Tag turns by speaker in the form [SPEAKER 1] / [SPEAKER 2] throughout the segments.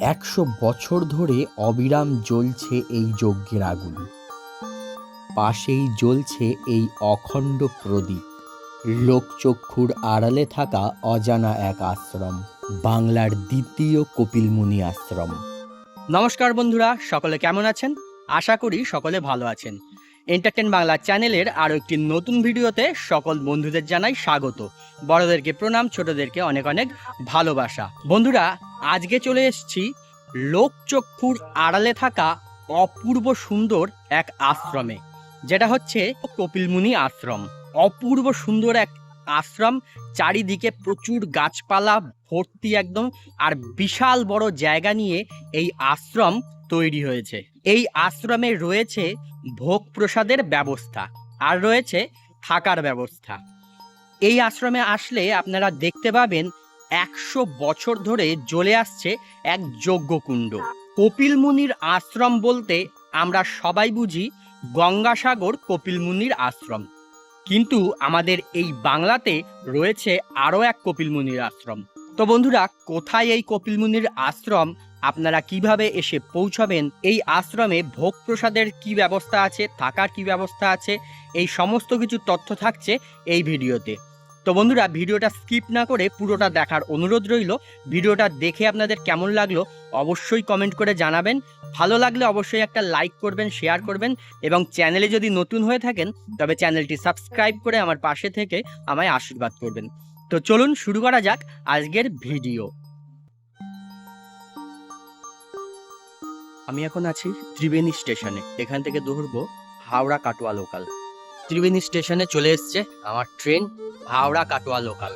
[SPEAKER 1] একশো বছর ধরে অবিরাম জ্বলছে এই যজ্ঞের আগুন। পাশেই জ্বলছে এই অখণ্ড প্রদীপ। লোকচক্ষুর আড়ালে থাকা অজানা এক আশ্রম, বাংলার দ্বিতীয় কপিলমুনি আশ্রম।
[SPEAKER 2] নমস্কার বন্ধুরা, সকলে কেমন আছেন? আশা করি সকলে ভালো আছেন। এন্টারটেন বাংলা চ্যানেলের আরও একটি নতুন ভিডিওতে সকল বন্ধুদের জানাই স্বাগত। বড়দেরকে প্রণাম, ছোটদেরকে অনেক অনেক ভালোবাসা। বন্ধুরা আজকে চলে এসেছি লোকচক্ষুর আড়ালে থাকা অপূর্ব সুন্দর এক আশ্রমে, যেটা হচ্ছে কপিলমুনি আশ্রম। অপূর্ব সুন্দর এক আশ্রম, চারিদিকে প্রচুর গাছপালা, ভর্তি একদম, আর বিশাল বড় জায়গা নিয়ে এই আশ্রম তৈরি হয়েছে। এই আশ্রমে রয়েছে ভোগ প্রসাদের ব্যবস্থা, আর রয়েছে থাকার ব্যবস্থা। এই আশ্রমে আসলে আপনারা দেখতে পাবেন একশো বছর ধরে জ্বলে আসছে এক যজ্ঞকুণ্ড। কপিল মুনির আশ্রম বলতে আমরা সবাই বুঝি গঙ্গাসাগর কপিল মুনির আশ্রম। কিন্তু আমাদের এই বাংলাতে রয়েছে আরও এক কপিল মুনির আশ্রম। তো বন্ধুরা, কোথায় এই কপিল মুনির আশ্রম? আপনারা কীভাবে এসে পৌঁছাবেন? এই আশ্রমে ভোগ প্রসাদের কি ব্যবস্থা আছে? থাকার কি ব্যবস্থা আছে? এই সমস্ত কিছু তথ্য থাকছে এই ভিডিওতে। তো বন্ধুরা, ভিডিওটা স্কিপ না করে পুরোটা দেখার অনুরোধ রইল। ভিডিওটা দেখে আপনাদের কেমন লাগল অবশ্যই কমেন্ট করে জানাবেন। ভালো লাগলে অবশ্যই একটা লাইক করবেন শেয়ার করবেন এবং চ্যানেলে যদি নতুন হয়ে থাকেন, তবে চ্যানেলটি সাবস্ক্রাইব করে আমার পাশে থেকে আমায় আশীর্বাদ করবেন। তো চলুন শুরু করা যাক আজকের ভিডিও। আমি এখন আছি ত্রিবেণী স্টেশনে। এখান থেকে ধরবো হাওড়া কাটোয়া লোকাল ত্রিবেণী স্টেশনে চলে এসছে আমার ট্রেন হাওড়া কাটোয়া লোকাল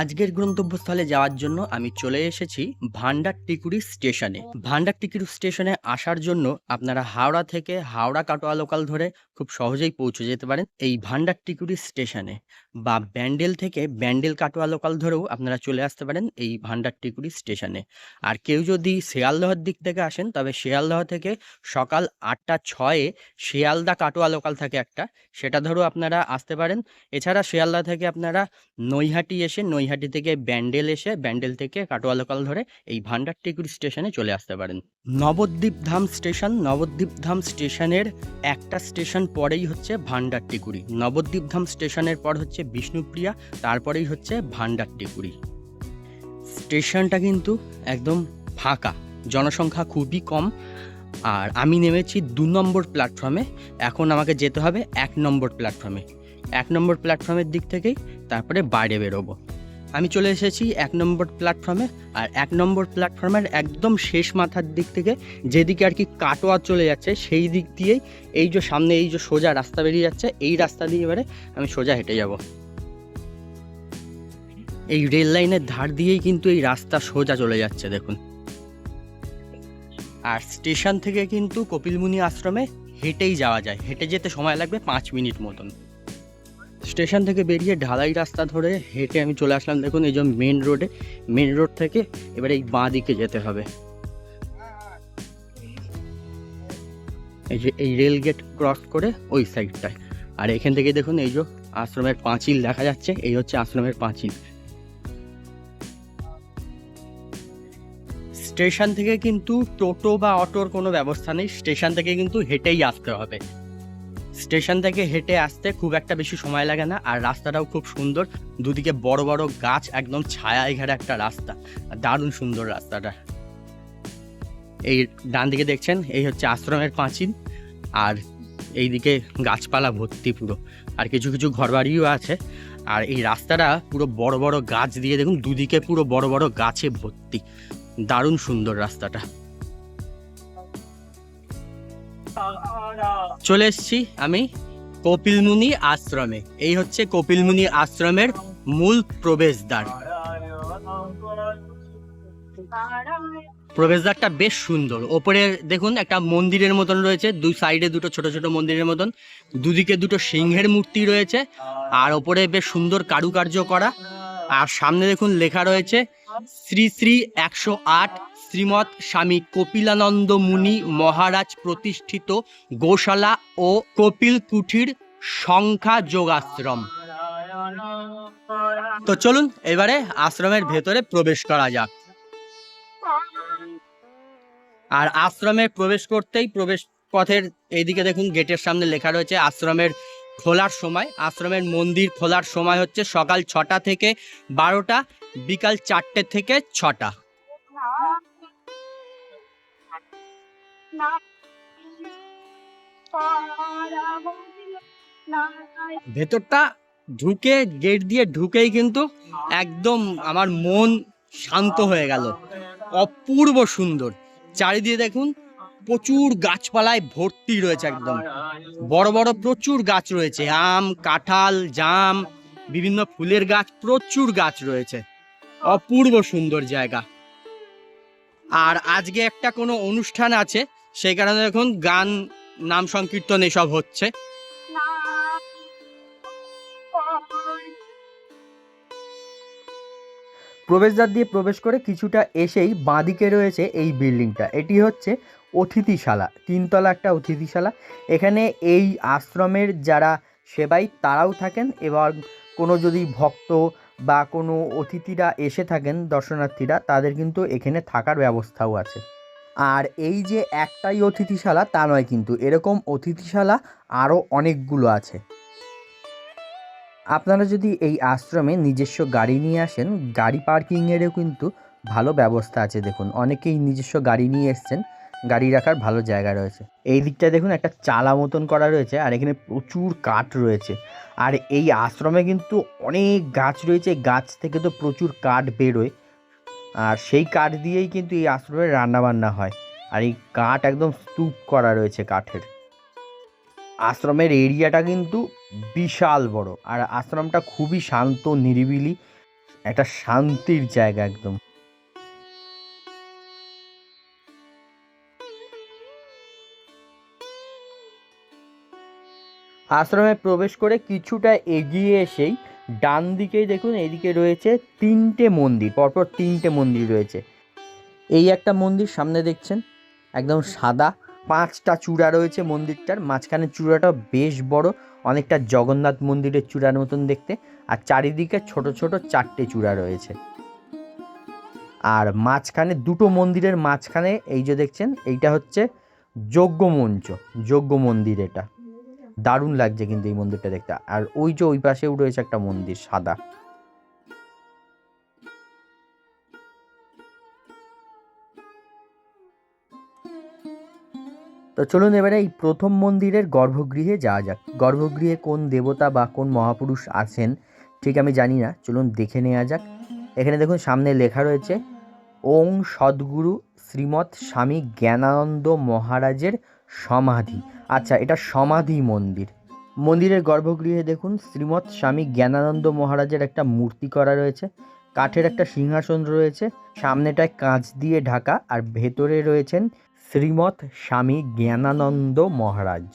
[SPEAKER 2] আজকের গন্তব্যস্থলে যাওয়ার জন্য আমি চলে এসেছি ভান্ডার টিকুরি স্টেশনে। ভান্ডার টিকুরি স্টেশনে আসার জন্য আপনারা হাওড়া থেকে হাওড়া কাটোয়া লোকাল ধরে খুব সহজেই পৌঁছে যেতে পারেন এই ভান্ডার টিকুরি স্টেশনে। বা ব্যান্ডেল থেকে ব্যান্ডেল কাটোয়া লোকাল ধরেও আপনারা চলে আসতে পারেন এই ভান্ডার টিকুরি স্টেশনে। আর কেউ যদি শিয়ালদহর দিক থেকে আসেন, তবে শিয়ালদহ থেকে সকাল আটটা ছয়ে শিয়ালদা কাটোয়া লোকাল থাকে একটা। সেটা ধরেও আপনারা আসতে পারেন। এছাড়া শিয়ালদা থেকে আপনারা নৈহাটি এসে, নৈহাটি থেকে ব্যান্ডেল এসে, ব্যান্ডেল থেকে কাটোয়া লোকাল ধরে এই ভান্ডার টিকুরি স্টেশনে চলে আসতে পারেন। নবদ্বীপ ধাম স্টেশন নবদ্বীপ ধাম স্টেশনের একটা স্টেশন পরেই হচ্ছে ভান্ডার টিকুরি নবদ্বীপ ধাম স্টেশনের পর হচ্ছে বিষ্ণুপ্রিয়া, তারপরেই হচ্ছে ভান্ডার টিকুরি স্টেশনটা কিন্তু একদম ফাঁকা, জনসংখ্যা খুবই কম। আর আমি নেমেছি দু নম্বর প্ল্যাটফর্মে, এখন আমাকে যেতে হবে এক নম্বর প্ল্যাটফর্মে। এক নম্বর প্ল্যাটফর্মের দিক থেকেই তারপরে বাইরে বেরোবো। আমি চলে এসেছি এক নম্বর প্ল্যাটফর্মে আর এক নম্বর প্ল্যাটফর্মের একদম শেষ মাথার দিক থেকে যেদিকে আর কি কাটোয়া চলে যাচ্ছে, সেই দিক দিয়েই এই যে সামনে এই যে সোজা রাস্তা বেরিয়ে যাচ্ছে, এই রাস্তা দিয়ে এবারে আমি সোজা হেঁটে যাব। এই রেল লাইনের ধার দিয়েই কিন্তু এই রাস্তা সোজা চলে যাচ্ছে, দেখুন। আর স্টেশন থেকে কিন্তু কপিলমুনি আশ্রমে হেঁটেই যাওয়া যায়। হেঁটে যেতে সময় লাগবে পাঁচ মিনিট মতন। স্টেশন থেকে বেরিয়ে ঢালাই রাস্তা ধরে হেঁটে আমি চলে আসলাম, দেখুন এই যে মেন রোডে মেন রোড থেকে এবারে এই বাঁ দিকে যেতে হবে। এই যে এই রেল গেট ক্রস করে ওই সাইডটায় আর এখান থেকে দেখুন এই যে আশ্রমের পাঁচিল দেখা যাচ্ছে, এই হচ্ছে আশ্রমের পাঁচিল। স্টেশন থেকে কিন্তু টোটো বা অটোর কোনো ব্যবস্থা নেই, স্টেশন থেকে কিন্তু হেঁটেই আসতে হবে। স্টেশন থেকে হেঁটে আসতে খুব একটা বেশি সময় লাগে না, আর রাস্তাটাও খুব সুন্দর। দুদিকে বড় বড় গাছ, একদম ছায়ায় ঘেরা একটা রাস্তা। দারুণ সুন্দর রাস্তাটা। এই ডান দিকে দেখছেন, এই হচ্ছে আশ্রমের পাঁচিল আর এইদিকে গাছপালা ভর্তি পুরো। আর কিছু কিছু ঘরবাড়িও আছে। আর এই রাস্তাটা পুরো বড় বড় গাছ দিয়ে, দেখুন, দুদিকে পুরো বড় বড় গাছে ভর্তি। দারুণ সুন্দর রাস্তাটা। চলে এসেছি আমি কপিলমুনি আশ্রমে। এই হচ্ছে কপিলমুনি আশ্রমের মূল প্রবেশদ্বার। প্রবেশদ্বারটা বেশ সুন্দর। ওপরে দেখুন একটা মন্দিরের মতন রয়েছে দুই সাইডে দুটো ছোট ছোট মন্দিরের মতন, দুদিকে দুটো সিংহের মূর্তি রয়েছে, আর ওপরে বেশ সুন্দর কারুকার্য করা। আর সামনে দেখুন লেখা রয়েছে, শ্রী শ্রী একশো আট শ্রীমৎ স্বামী কপিলানন্দ মুনি মহারাজ প্রতিষ্ঠিত গোশালা ও কপিল কুঠির সংখ্যা যোগাশ্রম তো চলুন, এবারে আশ্রমের ভেতরে প্রবেশ করা যাক। আর আশ্রমে প্রবেশ করতেই প্রবেশ পথের এইদিকে দেখুন, গেটের সামনে লেখা রয়েছে আশ্রমের খোলার সময়। আশ্রমের মন্দির খোলার সময় হচ্ছে সকাল ছটা থেকে বারোটা, বিকাল চারটে থেকে ছটা। ভেতরটা ঢুকে গেট দিয়ে ঢুকেই কিন্তু একদম আমার মন শান্ত হয়ে গেল। অপূর্ব সুন্দর। চারিদিকে দেখুন, প্রচুর গাছপালায় ভর্তি রয়েছে একদম। বড় বড় প্রচুর গাছ রয়েছে। আম, কাঁঠাল, জাম, বিভিন্ন ফুলের গাছ, প্রচুর গাছ রয়েছে। অপূর্ব সুন্দর জায়গা। আর আজকে একটা কোনো অনুষ্ঠান আছে সেই কারণে এখন গান, নাম সংকীর্তন এসব হচ্ছে।
[SPEAKER 1] প্রবেশদ্বার দিয়ে প্রবেশ করে কিছুটা এসেই বাঁদিকে রয়েছে এই বিল্ডিংটা। এটি হচ্ছে অতিথিশালা, তিনতলা একটা অতিথিশালা। এখানে এই আশ্রমের যারা সেবাই, তারাও থাকেন এবং কোনো যদি ভক্ত বা কোনো অতিথিরা এসে থাকেন, দর্শনার্থীরা, তাদের কিন্তু এখানে থাকার ব্যবস্থাও আছে। আর এই যে একটাই অতিথিশালা তা নয় কিন্তু, এরকম অতিথিশালা আরও অনেকগুলো আছে। আপনারা যদি এই আশ্রমে নিজস্ব গাড়ি নিয়ে আসেন, গাড়ি পার্কিংয়েরও কিন্তু ভালো ব্যবস্থা আছে দেখুন। অনেকেই নিজস্ব গাড়ি নিয়ে এসছেন, গাড়ি রাখার ভালো জায়গা রয়েছে। এই দিকটা দেখুন একটা চালা মতন করা রয়েছে আর এখানে প্রচুর কাঠ রয়েছে। আর এই আশ্রমে কিন্তু অনেক গাছ রয়েছে গাছ থেকে তো প্রচুর কাঠ বেরোয়। আর সেই কাঠ দিয়েই কিন্তু এই আশ্রমে রান্নাবান্না হয়। আর এই কাঠ একদম স্তূপ করা রয়েছে কাঠের। আশ্রমের এরিয়াটা কিন্তু বিশাল বড়। আর আশ্রমটা খুবই শান্ত, নিরিবিলি, একটা শান্তির জায়গা একদম। আশ্রমে প্রবেশ করে কিছুটা এগিয়ে এসেই ডান দিকেই দেখুন এদিকে রয়েছে তিনটে মন্দির, পরপর তিনটে মন্দির রয়েছে। এই একটা মন্দির সামনে দেখছেন, একদম সাদা, পাঁচটা চূড়া রয়েছে মন্দিরটার মাঝখানে চূড়াটা বেশ বড়, অনেকটা জগন্নাথ মন্দিরের চূড়ার মতন দেখতে, আর চারিদিকে ছোট ছোট চারটে চূড়া রয়েছে। আর মাঝখানে, দুটো মন্দিরের মাঝখানে, এই যে দেখছেন, এইটা হচ্ছে যজ্ঞ মঞ্চ যজ্ঞ মন্দির এটা। দারুণ লাগছে কিন্তু এই মন্দিরটা দেখতে। আর ওই যে ওই পাশেও রয়েছে একটা মন্দির সাদা। তো চলুন এবারে এই প্রথম মন্দিরের গর্ভগৃহে যাওয়া যাক। গর্ভগৃহে কোন দেবতা বা কোন মহাপুরুষ আছেন, ঠিক আমি জানি না। চলুন দেখে নেওয়া যাক। এখানে দেখুন সামনে লেখা রয়েছে, ওং সদ্গুরু শ্রীমৎ স্বামী জ্ঞানানন্দ মহারাজের সমাধি। আচ্ছা এটা সমাধি মন্দির। মন্দিরের গর্ভগৃহে দেখুন, শ্রীমৎ স্বামী জ্ঞানানন্দ মহারাজের একটা মূর্তি করা রয়েছে। কাঠের একটা সিংহাসন রয়েছে সামনেটায় কাঁচ দিয়ে ঢাকা, আর ভেতরে রয়েছেন শ্রীমৎ স্বামী জ্ঞানানন্দ মহারাজ।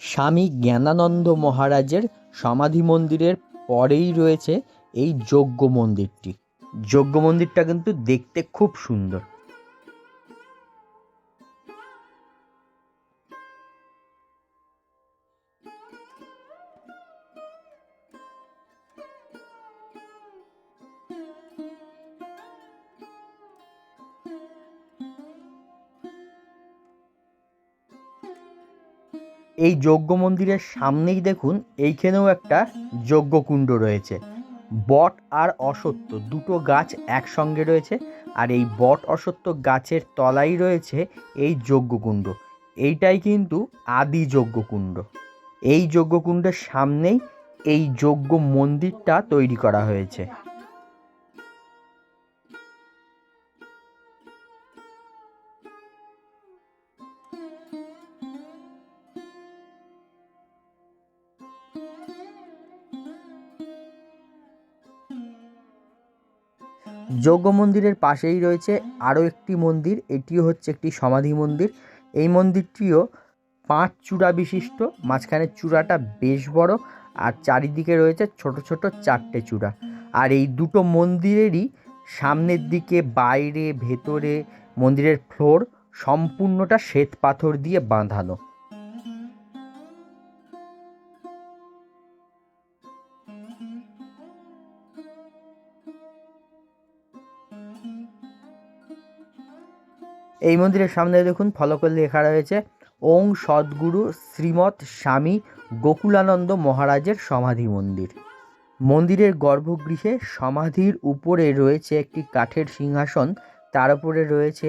[SPEAKER 1] স্বামী জ্ঞানানন্দ মহারাজের সমাধি মন্দিরের পরেই রয়েছে এই যজ্ঞ মন্দিরটি। যজ্ঞ মন্দিরটা কিন্তু দেখতে খুব সুন্দর। এই যজ্ঞ মন্দিরের সামনেই দেখুন, এইখানেও একটা যজ্ঞ যজ্ঞকুণ্ড রয়েছে। বট আর অসত্য দুটো গাছ একসঙ্গে রয়েছে, আর এই বট অসত্য গাছের তলাই রয়েছে এই যজ্ঞকুণ্ড। এইটাই কিন্তু আদি যজ্ঞকুণ্ড। এই যজ্ঞকুণ্ডের সামনেই এই যজ্ঞ মন্দিরটা তৈরি করা হয়েছে। যজ্ঞ মন্দিরের পাশেই রয়েছে আরও একটি মন্দির, এটিও হচ্ছে একটি সমাধি মন্দির। এই মন্দিরটিও পাঁচ চূড়া বিশিষ্ট, মাঝখানের চূড়াটা বেশ বড় আর চারিদিকে রয়েছে ছোট ছোট চারটে চূড়া। আর এই দুটো মন্দিরেরই সামনের দিকে, বাইরে, ভেতরে মন্দিরের ফ্লোর সম্পূর্ণটা শ্বেত পাথর দিয়ে বাঁধানো। এই মন্দিরের সামনে দেখুন ফলকে লেখা রয়েছে, ওং সদ্গুরু শ্রীমৎ স্বামী গোকুলানন্দ মহারাজের সমাধি মন্দির। মন্দিরের গর্ভগৃহে সমাধির উপরে রয়েছে একটি কাঠের সিংহাসন, তার উপরে রয়েছে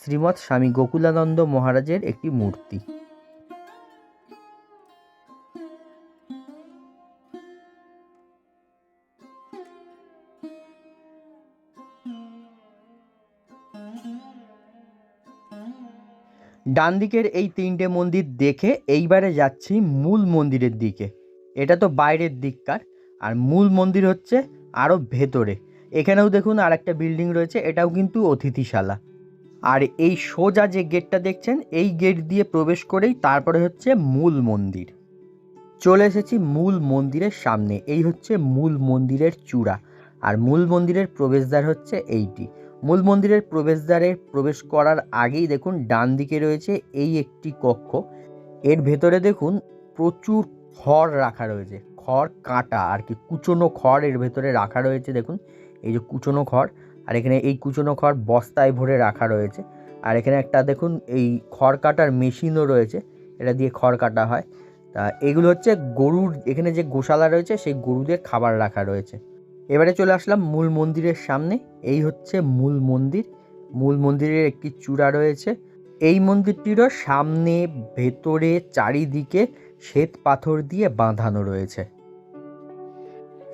[SPEAKER 1] শ্রীমৎ স্বামী গোকুলানন্দ মহারাজের একটি মূর্তি। ডান দিকের এই তিনটে মন্দির দেখে এইবারে যাচ্ছি মূল মন্দিরের দিকে। এটা তো বাইরের দিককার। আর মূল মন্দির হচ্ছে আরও ভেতরে। এখানেও দেখুন আর একটা বিল্ডিং রয়েছে, এটাও কিন্তু অতিথিশালা। আর এই সোজা যে গেটটা দেখছেন, এই গেট দিয়ে প্রবেশ করেই তারপরে হচ্ছে মূল মন্দির। চলে এসেছি মূল মন্দিরের সামনে, এই হচ্ছে মূল মন্দিরের চূড়া। আর মূল মন্দিরের প্রবেশদ্বার হচ্ছে এইটি। মূল মন্দিরের প্রবেশদ্বারে প্রবেশ করার আগেই দেখুন ডান দিকে রয়েছে এই একটি কক্ষ। এর ভেতরে দেখুন প্রচুর খড় রাখা রয়েছে, খড় কাটা আর কি, কুচনো খড় এর ভেতরে রাখা রয়েছে দেখুন। এই যে কুচনো খড়, আর এখানে এই কুচনো খড় বস্তায় ভরে রাখা রয়েছে। আর এখানে একটা দেখুন এই খড় কাটার মেশিনও রয়েছে, এটা দিয়ে খড় কাটা হয়। তা এগুলো হচ্ছে গরুর, এখানে যে গোশালা রয়েছে, সেই গরুদের খাবার রাখা রয়েছে। এবারে চলে আসলাম মূল মন্দিরের সামনে। এই হচ্ছে মূল মন্দির। মূল মন্দিরের একটি চূড়া রয়েছে। এই মন্দিরটিরও সামনে, ভেতরে, চারিদিকে শ্বেত পাথর দিয়ে বাঁধানো রয়েছে।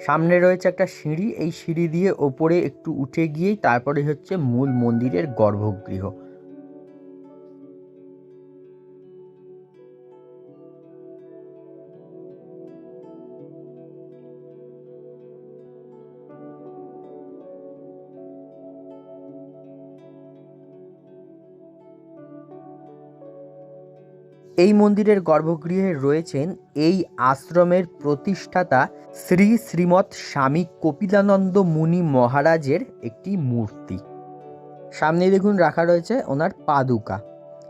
[SPEAKER 1] সামনে রয়েছে একটা সিঁড়ি। এই সিঁড়ি দিয়ে ওপরে একটু উঠে গিয়েই তারপরে হচ্ছে মূল মন্দিরের গর্ভগৃহ। এই মন্দিরের গর্ভগৃহে রয়েছেন এই আশ্রমের প্রতিষ্ঠাতা শ্রী শ্রীমৎ স্বামী কপিলানন্দ মুনি মহারাজের একটি মূর্তি। সামনে দেখুন রাখা রয়েছে ওনার পাদুকা।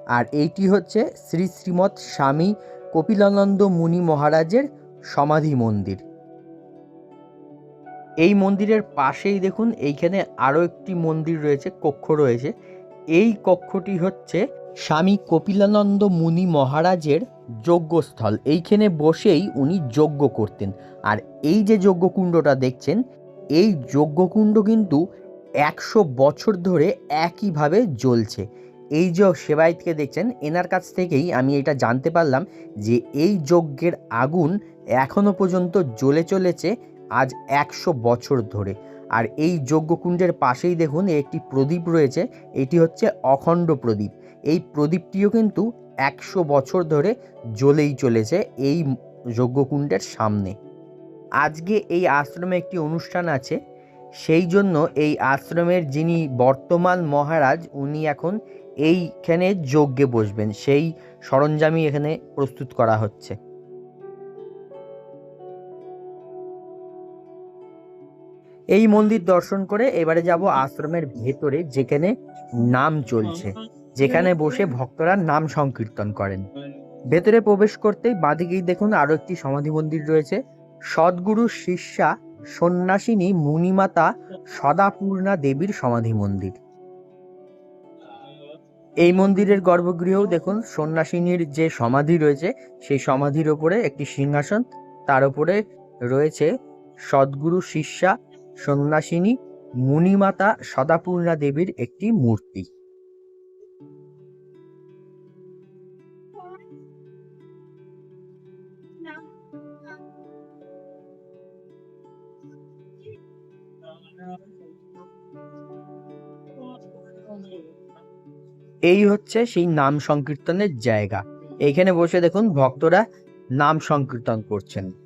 [SPEAKER 1] আর এইটি হচ্ছে শ্রী শ্রীমৎ স্বামী কপিলানন্দ মুনি মহারাজের সমাধি মন্দির। এই মন্দিরের পাশেই দেখুন এইখানে আরও একটি মন্দির রয়েছে, কক্ষ রয়েছে। এই কক্ষটি হচ্ছে স্বামী কপিলানন্দ মুনি মহারাজের যজ্ঞস্থল। এইখানে বসেই উনি যজ্ঞ করতেন। আর এই যে যজ্ঞকুণ্ডটা দেখছেন, এই যজ্ঞকুণ্ড কিন্তু একশো বছর ধরে একইভাবে জ্বলছে। এই যে সেবায়তকে দেখছেন, এনার কাছ থেকেই আমি এটা জানতে পারলাম যে এই যজ্ঞের আগুন এখনও পর্যন্ত জ্বলে চলেছে, আজ একশো বছর ধরে। আর এই যজ্ঞকুণ্ডের পাশেই দেখুন, একটি প্রদীপ রয়েছে, এটি হচ্ছে অখণ্ড প্রদীপ। এই প্রদীপটিও কিন্তু একশো বছর ধরে জ্বলেই চলেছে এই যজ্ঞকুণ্ডের সামনে। আজকে এই আশ্রমে একটি অনুষ্ঠান আছে, সেই জন্য এই আশ্রমের যিনি বর্তমান মহারাজ, উনি এখন এইখানে যজ্ঞে বসবেন। সেই সরঞ্জামই এখানে প্রস্তুত করা হচ্ছে। এই মন্দির দর্শন করে এবারে যাব আশ্রমের ভেতরে, যেখানে নাম চলছে। যেখানে বসে ভক্তরা নাম সংকীর্তন করেন। ভেতরে প্রবেশ করতেই বাঁদিকেই দেখুন আরও একটি সমাধি মন্দির রয়েছে। সদ্গুরু শিষ্যা, সন্ন্যাসিনী, মুনিমাতা, সদাপূর্ণা দেবীর সমাধি মন্দির। এই মন্দিরের গর্ভগৃহেও দেখুন সন্ন্যাসিনীর যে সমাধি রয়েছে, সেই সমাধির ওপরে একটি সিংহাসন, তার উপরে রয়েছে সদ্গুরু শিষ্যা, সন্ন্যাসিনী, মুনিমাতা, সদাপূর্ণা দেবীর একটি মূর্তি। এই হচ্ছে সেই নাম সংকীর্তনের জায়গা। এইখানে বসে দেখুন ভক্তরা নাম সংকীর্তন করছেন।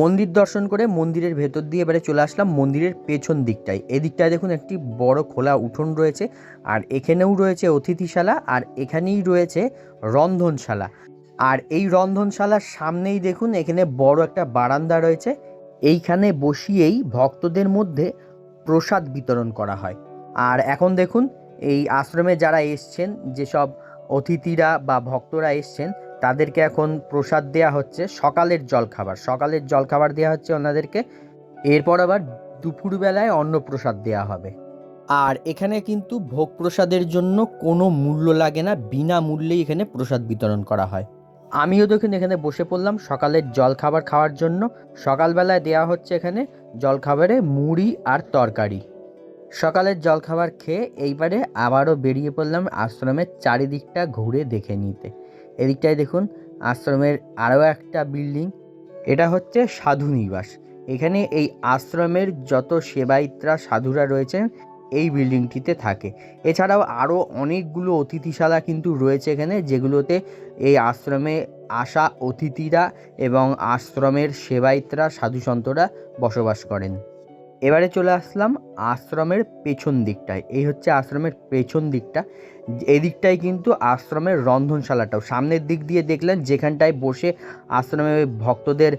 [SPEAKER 1] মন্দির দর্শন করে মন্দিরের ভেতর দিয়ে এবারে চলে আসলাম মন্দিরের পেছন দিকটায়। এদিকটায় দেখুন একটি বড় খোলা উঠোন রয়েছে, আর এখানেও রয়েছে অতিথিশালা, আর এখানেই রয়েছে রন্ধনশালা। আর এই রন্ধনশালার সামনেই দেখুন, এখানে বড় একটা বারান্দা রয়েছে। এইখানে বসিয়েই ভক্তদের মধ্যে প্রসাদ বিতরণ করা হয়। আর এখন দেখুন, এই আশ্রমে যারা এসছেন, যেসব অতিথিরা বা ভক্তরা এসছেন, তাদেরকে এখন প্রসাদ দেয়া হচ্ছে সকালের জলখাবার। সকালের জলখাবার দেওয়া হচ্ছে ওনাদেরকে। এরপর আবার দুপুরবেলায় অন্ন প্রসাদ দেওয়া হবে। আর এখানে কিন্তু ভোগ প্রসাদের জন্য কোনো মূল্য লাগে না বিনা মূল্যেই এখানে প্রসাদ বিতরণ করা হয়। আমিও দেখুন এখানে বসে পড়লাম সকালের জলখাবার খাওয়ার জন্য। সকালবেলায় দেওয়া হচ্ছে এখানে জলখাবারে মুড়ি আর তরকারি। সকালের জলখাবার খেয়ে এইবারে আবারও বেরিয়ে পড়লাম আশ্রমের চারিদিকটা ঘুরে দেখে নিতে। এদিকটায় দেখুন, আশ্রমের আরও একটা বিল্ডিং। এটা হচ্ছে সাধু নিবাস। এখানে এই আশ্রমের যত সেবায়িত্রা, সাধুরা রয়েছেন এই বিল্ডিংটিতে থাকে। এছাড়াও আরও অনেকগুলো অতিথিশালা কিন্তু রয়েছে এখানে, যেগুলোতে এই আশ্রমে আসা অতিথিরা এবং আশ্রমের সেবায়িত্রা, সাধুসন্তরা বসবাস করেন। এবারে চলে আসলাম আশ্রমের পেছন দিকটায়। এই হচ্ছে আশ্রমের পেছন দিকটা। এদিকটায় কিন্তু আশ্রমের রন্ধনশালাটাও। সামনের দিক দিয়ে দেখলেন, যেখানটায় বসে আশ্রমে ভক্তদের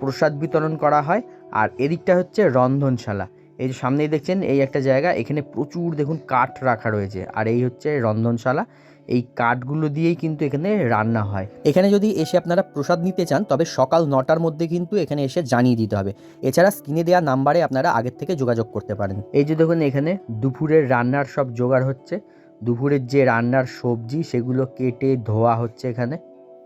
[SPEAKER 1] প্রসাদ বিতরণ করা হয়। আর এদিকটা হচ্ছে রন্ধনশালা। এই যে সামনেই দেখছেন, এই একটা জায়গা, এখানে প্রচুর দেখুন কাঠ রাখা রয়েছে। আর এই হচ্ছে রন্ধনশালা। এই কাঠগুলো দিয়েই কিন্তু এখানে রান্না হয়। এখানে যদি এসে আপনারা প্রসাদ নিতে চান, তবে সকাল নটার মধ্যে কিন্তু এখানে এসে জানিয়ে দিতে হবে। এছাড়া স্ক্রিনে দেওয়া নাম্বারে আপনারা আগের থেকে যোগাযোগ করতে পারেন। এই যে দেখুন, এখানে দুপুরের রান্নার সব জোগাড় হচ্ছে। দুপুরের যে রান্নার সবজি, সেগুলো কেটে ধোয়া হচ্ছে এখানে।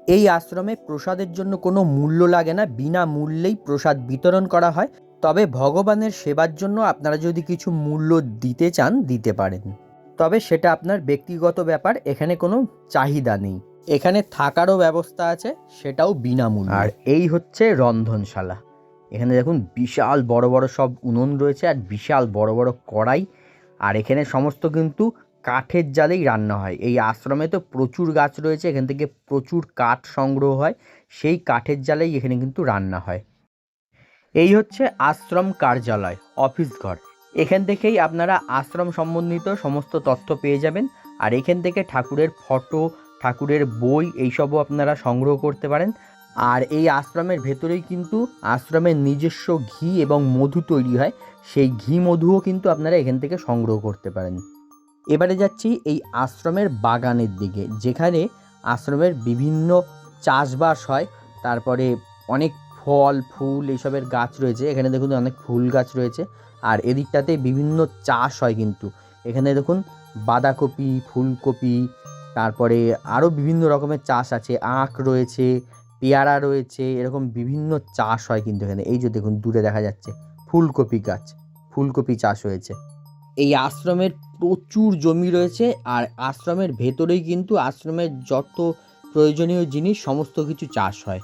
[SPEAKER 1] এই আশ্রমে প্রসাদের জন্য কোনো মূল্য লাগে না। বিনা মূল্যেই প্রসাদ বিতরণ করা হয়। তবে ভগবানের সেবার জন্য আপনারা যদি কিছু মূল্য দিতে চান, দিতে পারেন। তবে সেটা আপনার ব্যক্তিগত ব্যাপার, এখানে কোনো চাহিদা নেই। এখানে থাকারও ব্যবস্থা আছে, সেটাও বিনামূল্যে। আর এই হচ্ছে রন্ধনশালা। এখানে দেখুন, বিশাল বড় বড় সব উনুন রয়েছে আর বিশাল বড় বড় কড়াই। আর এখানে সমস্ত কিন্তু কাঠের জালেই রান্না হয়। এই আশ্রমে তো প্রচুর গাছ রয়েছে, এখান থেকে প্রচুর কাঠ সংগ্রহ হয়। সেই কাঠের জালেই এখানে কিন্তু রান্না হয়। এই হচ্ছে আশ্রম কার্যালয়, অফিস ঘর। এখান থেকেই আপনারা আশ্রম সম্বন্ধিত সমস্ত তথ্য পেয়ে যাবেন। আর এখান থেকে ঠাকুরের ফটো, ঠাকুরের বই, এইসবও আপনারা সংগ্রহ করতে পারেন। আর এই আশ্রমের ভেতরেই কিন্তু আশ্রমের নিজস্ব ঘি এবং মধু তৈরি হয়। সেই ঘি মধুও কিন্তু আপনারা এখান থেকে সংগ্রহ করতে পারেন। এবারে যাচ্ছি এই আশ্রমের বাগানের দিকে, যেখানে আশ্রমের বিভিন্ন চাষবাস হয়। তারপরে অনেক ফল, ফুল এইসবের গাছ রয়েছে। এখানে দেখুন অনেক ফুল গাছ রয়েছে। আর এদিকটাতে বিভিন্ন চাষ হয় কিন্তু। এখানে দেখুন বাঁধাকপি, ফুলকপি, তারপরে আরও বিভিন্ন রকমের চাষ আছে। আখ রয়েছে, পেয়ারা রয়েছে, এরকম বিভিন্ন চাষ হয় কিন্তু এখানে। এই যে দেখুন, দূরে দেখা যাচ্ছে ফুলকপি গাছ, ফুলকপি চাষ হয়েছে। এই আশ্রমের প্রচুর জমি রয়েছে আর আশ্রমের ভেতরেই কিন্তু আশ্রমের যত প্রয়োজনীয় জিনিস, সমস্ত কিছু চাষ হয়।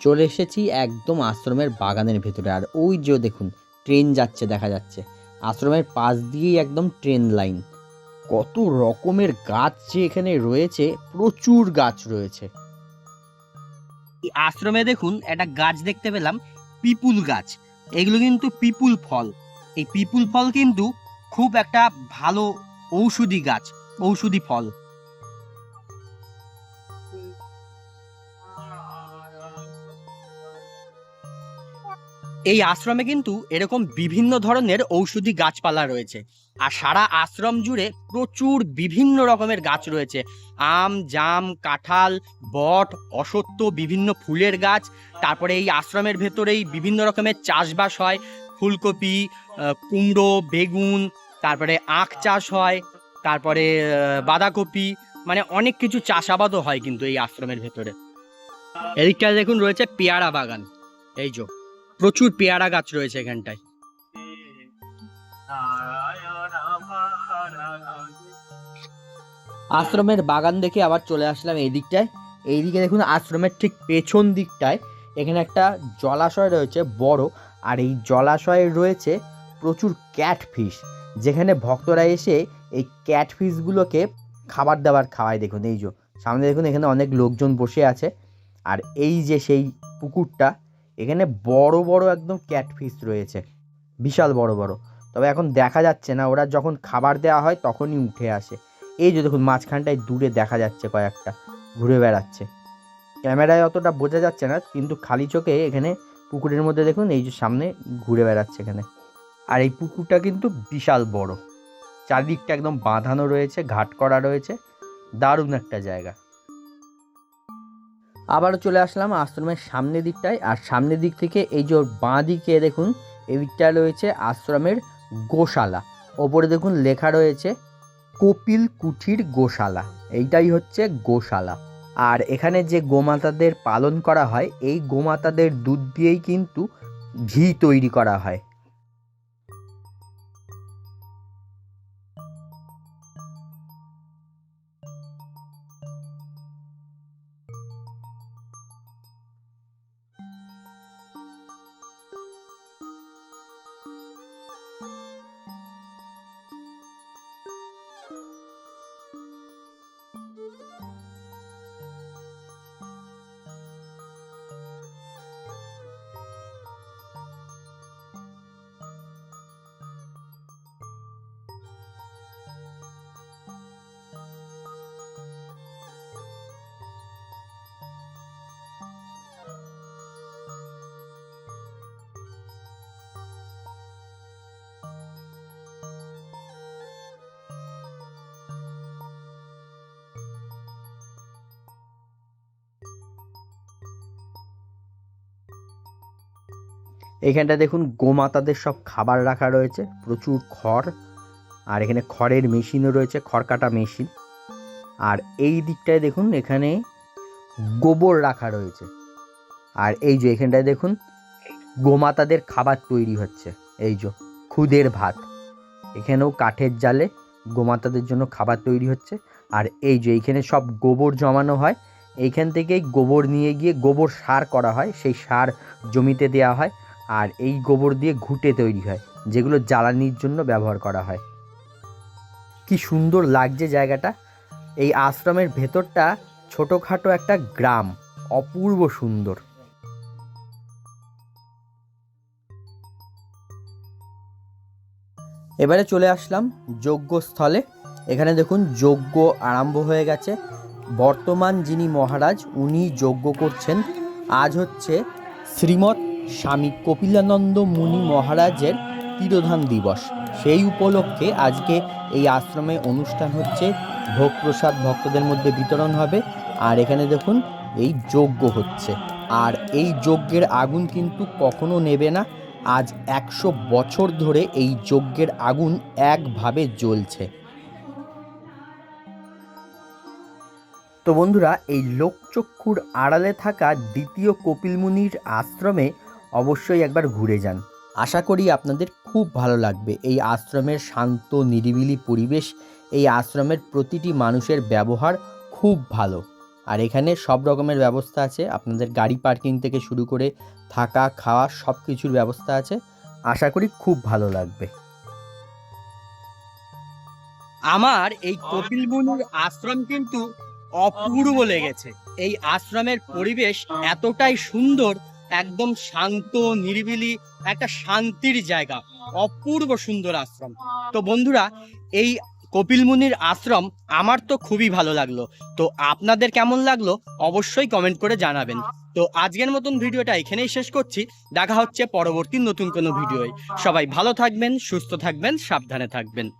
[SPEAKER 1] চলে এসেছি একদম আশ্রমের বাগানের ভেতরে। আর ওই যে দেখুন, ট্রেন যাচ্ছে, দেখা যাচ্ছে। আশ্রমের পাশ দিয়েই একদম ট্রেন লাইন। কত রকমের গাছ যে এখানে রয়েছে, প্রচুর গাছ রয়েছে।
[SPEAKER 2] আশ্রমে দেখুন, একটা গাছ দেখতে পেলাম, পিপুল গাছ। এগুলো কিন্তু পিপুল ফল। এই পিপুল ফল কিন্তু খুব একটা ভালো ঔষধি গাছ, ঔষধি ফল। এই আশ্রমে কিন্তু এরকম বিভিন্ন ধরনের ঔষধি গাছপালা রয়েছে। আর সারা আশ্রম জুড়ে প্রচুর বিভিন্ন রকমের গাছ রয়েছে। আম, জাম, কাঁঠাল, বট, অসত্য, বিভিন্ন ফুলের গাছ। তারপরে এই আশ্রমের ভেতরেই বিভিন্ন রকমের চাষবাস হয়। ফুলকপি কুমড়ো, বেগুন, তারপরে আখ চাষ হয়, তারপরে বাঁধাকপি মানে অনেক কিছু চাষাবাদও হয় কিন্তু এই আশ্রমের ভেতরে। এদিকটা দেখুন রয়েছে পেয়ারা বাগান। এই যে। প্রচুর পেয়ারা গাছ রয়েছে এখানটায়। আশ্রমের বাগান দেখে আবার চলে আসলাম এই দিকটায়। এইদিকে দেখুন, আশ্রমের ঠিক পেছন দিকটায় এখানে একটা জলাশয় রয়েছে বড়, আর এই জলাশয়ে রয়েছে প্রচুর ক্যাটফিশ। যেখানে ভক্তরা এসে এই ক্যাটফিশগুলোকে খাবার দাবার খাওয়ায়। দেখুন, এই যে সামনে দেখুন, এখানে অনেক লোকজন বসে আছে। আর এই যে সেই পুকুরটা এখানে বড় বড় একদম ক্যাটফিস রয়েছে। বিশাল বড় বড়। তবে এখন দেখা যাচ্ছে না, ওরা যখন খাবার দেওয়া হয় তখনই উঠে আসে। এই যে দেখুন, মাঝখানটায় দূরে দেখা যাচ্ছে কয়েকটা, ঘুরে বেড়াচ্ছে। ক্যামেরায় অতটা বোঝা যাচ্ছে না, কিন্তু খালি চোখে এখানে পুকুরের মধ্যে দেখুন, এই যে সামনে ঘুরে বেড়াচ্ছে এখানে। আর এই পুকুরটা কিন্তু বিশাল বড়। চারদিকটা একদম বাঁধানো রয়েছে, ঘাট করা রয়েছে। দারুণ একটা জায়গা। আবারও চলে আসলাম আশ্রমের সামনের দিকটায়। আর সামনের দিক থেকে এই যে বাঁ দিকে দেখুন, এই দিকটা রয়েছে আশ্রমের গোশালা। ওপরে দেখুন লেখা রয়েছে, কপিল কুঠির গোশালা। এইটাই হচ্ছে গোশালা। আর এখানে যে গোমাতাদের পালন করা হয়, এই গোমাতাদের দুধ দিয়েই কিন্তু ঘি তৈরি করা হয়। এখানটা দেখুন গোমাতাদের সব খাবার রাখা রয়েছে, প্রচুর খড়, আর এখানে খড়ের মেশিনও রয়েছে, খড় কাটা মেশিন। আর এই দিকটায় দেখুন এখানে গোবর রাখা রয়েছে। আর এই যে এখানটায় দেখুন গোমাতাদের খাবার তৈরি হচ্ছে, এই যে খুদের ভাত। এখানেও কাঠের জালে গোমাতাদের জন্য খাবার তৈরি হচ্ছে। আর এই যে এইখানে সব গোবর জমানো হয়, এইখান থেকেই গোবর নিয়ে গিয়ে গোবর সার করা হয়, সেই সার জমিতে দেওয়া হয়। আর এই গোবর দিয়ে ঘুঁটে তৈরি হয়, যেগুলো জ্বালানির জন্য ব্যবহার করা হয়। কি সুন্দর লাগছে জায়গাটা। এই আশ্রমের ভেতরটা ছোটোখাটো একটা গ্রাম, অপূর্ব সুন্দর। এবারে চলে আসলাম যজ্ঞস্থলে। এখানে দেখুন যজ্ঞ আরম্ভ হয়ে গেছে। বর্তমান যিনি মহারাজ, উনি যজ্ঞ করছেন। আজ হচ্ছে শ্রীমৎ স্বামী কপিলানন্দ মুনি মহারাজের তিরোধান দিবস। সেই উপলক্ষে আজকে এই আশ্রমে অনুষ্ঠান হচ্ছে। ভোগ প্রসাদ ভক্তদের মধ্যে বিতরণ হবে। আর এখানে দেখুন, এই যজ্ঞ হচ্ছে। আর এই যজ্ঞের আগুন কিন্তু কখনো নেবে না। আজ একশো বছর ধরে এই যজ্ঞের আগুন একভাবে জ্বলছে। তো বন্ধুরা, এই লোকচক্ষুর আড়ালে থাকা দ্বিতীয় কপিল মুনির আশ্রমে অবশ্যই একবার ঘুরে যান। আশা করি আপনাদের খুব ভালো লাগবে। এই আশ্রমের শান্ত, নিরিবিলি পরিবেশ, এই আশ্রমের প্রতিটি মানুষের ব্যবহার খুব ভালো। আর এখানে সব রকমের ব্যবস্থা আছে। আপনাদের গাড়ি পার্কিং থেকে শুরু করে থাকা, খাওয়া সব কিছুর ব্যবস্থা আছে। আশা করি খুব ভালো লাগবে। আমার এই কপিল মুনির আশ্রম কিন্তু অপূর্ব লেগেছে। এই আশ্রমের পরিবেশ এতটাই সুন্দর একদম শান্ত, নিরিবিলি, একটা শান্তির জায়গা, অপূর্ব সুন্দর আশ্রম। তো বন্ধুরা, এই কপিল মুনির আশ্রম আমার তো খুবই ভালো লাগল। তো আপনাদের কেমন লাগল অবশ্যই কমেন্ট করে জানাবেন। তো আজকের মতন ভিডিওটা এখানেই শেষ করছি। দেখা হচ্ছে পরবর্তী নতুন কোনো ভিডিওয়। সবাই ভালো থাকবেন, সুস্থ থাকবেন, সাবধানে থাকবেন।